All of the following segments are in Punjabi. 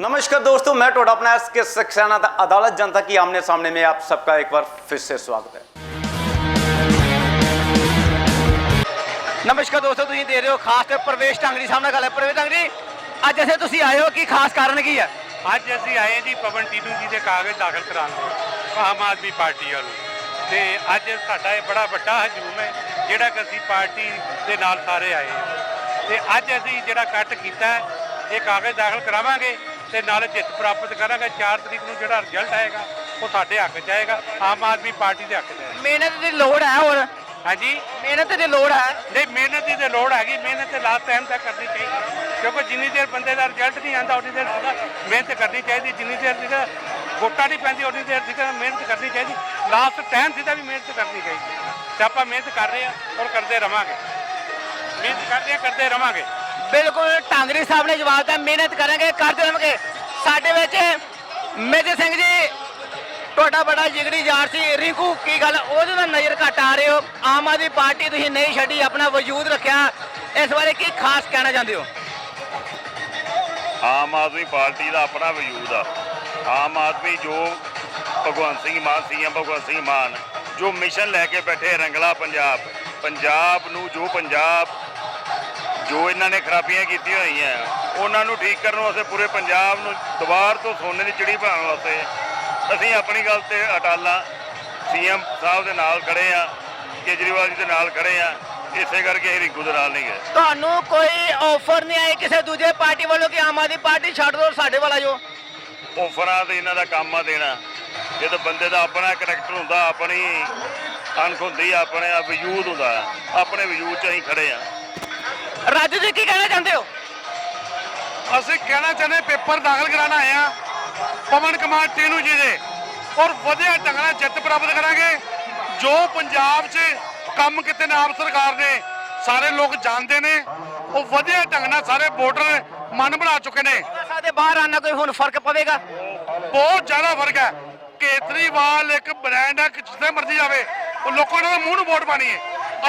नमस्कार दोस्तों मैं टोडा अपना एस के सक्सेना था अदालत जनता की आमने सामने में आप सबका एक बार फिर से स्वागत है ਨਮਸਕਾਰ ਦੋਸਤੋ ਤੁਸੀਂ ਦੇਖ ਰਹੇ ਹੋ ਖਾਸ ਤੇ ਪ੍ਰਵੇਸ਼ ਢੰਗੜੀ ਸਾਹਮਣੇ ਗੱਲ ਹੈ ਪ੍ਰਵੇਸ਼ ਢੰਗੜੀ ਅੱਜ ਅਸੀਂ ਤੁਸੀਂ ਆਏ ਹੋ ਕੀ ਖਾਸ ਕਾਰਨ ਕੀ ਹੈ ਅੱਜ ਅਸੀਂ ਆਏ ਜੀ ਪਵਨ ਟੀਨੂ ਜੀ ਦੇ ਕਾਗਜ਼ ਦਾਖਲ ਕਰਾਉਣ ਦੇ ਆਮ ਆਦਮੀ ਪਾਰਟੀ ਵੱਲੋਂ ਤੇ ਅੱਜ ਸਾਡਾ ਇਹ ਬੜਾ ਵੱਡਾ ਹਜੂਮ ਹੈ ਜਿਹੜਾ ਕਿ ਅਸੀਂ ਪਾਰਟੀ ਦੇ ਨਾਲ ਸਾਰੇ ਆਏ ਹਾਂ ਤੇ ਅੱਜ ਅਸੀਂ ਜਿਹੜਾ ਕੱਟ ਕੀਤਾ ਹੈ, ਇਹ ਕਾਗਜ਼ ਦਾਖਲ ਕਰਾਵਾਂਗੇ ਤੇ ਨਾਲ ਜਿੱਤ ਪ੍ਰਾਪਤ ਕਰਾਂਗੇ। 4 ਤਰੀਕ ਨੂੰ ਜਿਹੜਾ ਰਿਜ਼ਲਟ ਆਏਗਾ ਉਹ ਸਾਡੇ ਹੱਕ 'ਚ ਆਏਗਾ। ਆਮ ਆਦਮੀ ਪਾਰਟੀ ਦੇ ਹੱਕ 'ਚ ਆਏਗਾ। ਮਿਹਨਤ ਦੀ ਲੋੜ ਹੈ ਹੋਰ? ਹਾਂਜੀ? ਮਿਹਨਤ ਦੀ ਲੋੜ ਹੈ। ਨਹੀਂ ਮਿਹਨਤ ਦੀ ਤੇ ਲੋੜ ਹੈਗੀ। ਮਿਹਨਤ ਤੇ ਲਾਸਟ ਟਾਈਮ ਤੱਕ ਕਰਨੀ ਚਾਹੀਦੀ ਕਿਉਂਕਿ ਜਿੰਨੀ ਦੇਰ ਬੰਦੇ ਦਾ ਰਿਜ਼ਲਟ ਨਹੀਂ ਆਉਂਦਾ ਉਨੀ ਦੇਰ ਮਿਹਨਤ ਕਰਨੀ ਚਾਹੀਦੀ। ਜਿੰਨੀ ਦੇਰ ਸੀਗਾ ਵੋਟਾਂ ਨਹੀਂ ਪੈਂਦੀ ਉਨੀ ਦੇਰ ਸੀਗਾ ਮਿਹਨਤ ਕਰਨੀ ਚਾਹੀਦੀ। ਲਾਸਟ ਟਾਈਮ ਸੀਗਾ ਵੀ ਮਿਹਨਤ ਕਰਨੀ ਚਾਹੀਦੀ ਤੇ ਆਪਾਂ ਮਿਹਨਤ ਕਰ ਰਹੇ ਹਾਂ ਔਰ ਕਰਦੇ ਰਵਾਂਗੇ। ਮਿਹਨਤ ਕਰਦੇ ਕਰਦੇ ਰਵਾਂਗੇ। ਬਿਲਕੁਲ ਟਾਂਗਰੀ ਸਾਹਿਬ ਨੇ ਜਵਾਬ ਦਿੱਤਾ, ਮਿਹਨਤ ਕਰਾਂਗੇ ਕਰਦੇ ਰਹਾਂਗੇ ਸਾਡੇ ਵਿੱਚ ਮੇਜਰ ਸਿੰਘ ਜੀ, ਤੁਹਾਡਾ ਬੜਾ ਜਿਗੜੀ ਯਾਰ ਸੀ। ਰਿੰਕੂ, ਕੀ ਗੱਲ? ਉਹਦੇ ਨਾਲ ਨਜ਼ਰ ਘੱਟ ਆ ਰਹੇ ਹੋ। ਆਮ ਆਦਮੀ ਪਾਰਟੀ ਤੁਸੀਂ ਨਹੀਂ ਛੱਡੀ, ਆਪਣਾ ਵਜੂਦ ਰੱਖਿਆ। ਇਸ ਬਾਰੇ ਕੀ ਖਾਸ ਕਹਿਣਾ ਚਾਹੁੰਦੇ ਹੋ? ਆਮ ਆਦਮੀ ਪਾਰਟੀ ਦਾ ਆਪਣਾ ਵਜੂਦ ਆ। ਆਮ ਆਦਮੀ ਜੋ ਭਗਵੰਤ ਸਿੰਘ ਮਾਨ, ਸੀਐਮ ਭਗਵੰਤ ਸਿੰਘ ਮਾਨ, ਜੋ ਮਿਸ਼ਨ ਲੈ ਕੇ ਬੈਠੇ ਰੰਗਲਾ ਪੰਜਾਬ ਪੰਜਾਬ ਨੂੰ ਜੋ ਪੰਜਾਬ ਜੋ ਇਹਨਾਂ ਨੇ ਖਰਾਬੀਆਂ ਕੀਤੀਆਂ ਹੋਈਆਂ ਉਹਨਾਂ ਨੂੰ ਠੀਕ ਕਰਨ ਵਾਸਤੇ ਪੂਰੇ ਪੰਜਾਬ ਨੂੰ ਦੁਬਾਰ ਤੋਂ ਸੋਨੇ ਦੀ ਚਿੜੀ ਬਣਾਉਣ ਵਾਸਤੇ ਅਸੀਂ ਆਪਣੀ ਗੱਲ ਤੇ ਅਟਾਲਾ ਸੀਐਮ ਸਾਹਿਬ ਦੇ ਨਾਲ ਖੜੇ ਆ ਕੇਜਰੀਵਾਲ ਜੀ ਦੇ ਨਾਲ ਖੜੇ ਆ ਇਸੇ ਕਰਕੇ ਅਸੀਂ ਰਿੰਕੂ ਦੇ ਨਾਲ ਨਹੀਂ ਗਏ। ਤੁਹਾਨੂੰ ਕੋਈ ਆਫਰ ਨਹੀਂ ਆਈ ਕਿਸੇ ਦੂਜੇ ਪਾਰਟੀ ਵੱਲੋਂ ਕਿ ਆਮ ਆਦਮੀ ਪਾਰਟੀ ਛੱਡ ਦਿਓ ਸਾਡੇ ਵਾਲਾ ਜੋ? ਆਫਰਾਂ ਤੇ ਇਹਨਾਂ ਦਾ ਕੰਮ ਆ ਦੇਣਾ। ਜਦੋਂ ਬੰਦੇ ਦਾ ਆਪਣਾ ਕਰੈਕਟਰ ਹੁੰਦਾ ਆਪਣੀ ਅਣਖ ਹੁੰਦੀ ਆ, ਆਪਣੇ ਵਜੂਦ ਹੁੰਦਾ ਆਪਣੇ ਵਜੂਦ 'ਚ ਅਸੀਂ ਖੜੇ ਆ ਰਾਜੂ ਜੀ ਕੀ ਕਹਿਣਾ ਚਾਹੁੰਦੇ ਹੋ? ਅਸੀਂ ਕਹਿਣਾ ਚਾਹੁੰਦੇ ਪੇਪਰ ਦਾਖਲ ਕਰਾਉਣ ਆਏ ਆ ਪਵਨ ਕੁਮਾਰ ਟੀਨੂ ਜੀ ਦੇ। ਔਰ ਵਧੀਆ ਢੰਗ ਨਾਲ ਜਿੱਤ ਪ੍ਰਾਪਤ ਕਰਾਂਗੇ। ਜੋ ਪੰਜਾਬ 'ਚ ਕੰਮ ਕੀਤੇ ਨੇ ਆਪ ਸਰਕਾਰ ਨੇ ਸਾਰੇ ਲੋਕ ਜਾਣਦੇ ਨੇ। ਉਹ ਵਧੀਆ ਢੰਗ ਨਾਲ ਸਾਰੇ ਵੋਟਰ ਮਨ ਬਣਾ ਚੁੱਕੇ ਨੇ। ਸਾਡੇ ਬਾਹਰ ਆਣਾ ਕੋਈ ਹੁਣ ਫ਼ਰਕ ਪਵੇਗਾ? ਬਹੁਤ ਜ਼ਿਆਦਾ ਫ਼ਰਕ ਹੈ। ਕੇਜਰੀਵਾਲ ਇੱਕ ਬ੍ਰਾਂਡ ਹੈ ਕਿ ਜਿੱਥੇ ਮਰਜ਼ੀ ਜਾਵੇ। ਉਹ ਲੋਕਾਂ ਨੇ ਮੂੰਹ ਨੂੰ ਵੋਟ ਪਾਣੀ ਹੈ।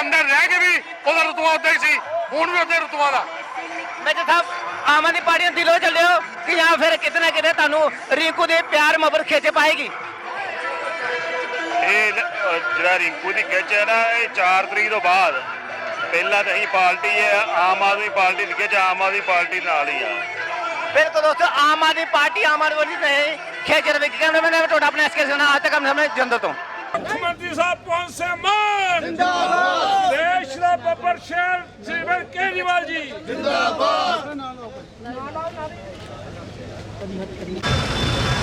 ਅੰਦਰ ਰਹਿ ਕੇ ਵੀ ਉਹਦਾ ਰਤੂਆ ਉੱਦਾਂ ਹੀ ਸੀ। ਹੁਣ ਵੀ ਉਹਦੇ ਰਤੂਆ ਦਾ। ਮੇਜਰ ਸਾਹਿਬ ਆਮ ਆਦਮੀ ਪਾਰਟੀ ਨੂੰ ਦਿਲੋਂ ਚੱਲਿਓ ਕਿ ਜਾਂ ਫਿਰ ਕਿਤੇ ਨਾ ਕਿਤੇ ਤੁਹਾਨੂੰ ਰਿੰਕੂ ਦੇ ਪਿਆਰ ਮੁਹੱਬਤ ਖਿੱਚ ਪਾਏਗੀ। ਇਹ ਅਹ ਜਿਹੜਾ ਰਿੰਕੂ ਦੀ ਖਿੱਚ ਹੈ ਨਾ ਇਹ 4 ਤਰੀਕ ਤੋਂ ਬਾਅਦ। ਪਹਿਲਾਂ ਤਾਂ ਅਸੀਂ ਪਾਰਟੀ ਹੈ ਆਮ ਆਦਮੀ ਪਾਰਟੀ ਦੀ ਖਿੱਚ ਆਮ ਆਦਮੀ ਪਾਰਟੀ ਨਾਲ ਹੀ ਆ। ਬਿਲਕੁਲ ਦੋਸਤੋ ਆਮ ਆਦਮੀ ਪਾਰਟੀ ਆਮ ਆਦਮੀ ਪਾਰਟੀ ਨਹੀਂ ਖਿੱਚ ਰਹੀ ਕਹਿੰਦੇ ਮੈਂ ਤੁਹਾਡਾ ਆਪਣਾ ਐਸਕੇ ਸੁਣਾ ਅੱਜ ਤੱਕ ਹਮ ਸਾਹਮਣੇ ਜੰਦਰ ਤੋਂ। ਮੁੱਖਮੰਤਰੀ ਸਾਹਿਬ ਕੌਣ ਸੇ ਮਾਨ? ਜਿੰਦਾਬਾਦ। ਦੇਸ਼ ਦਾ ਬੱਬਰ ਸ਼੍ਰੀ ਕੇਜਰੀਵਾਲ ਜੀ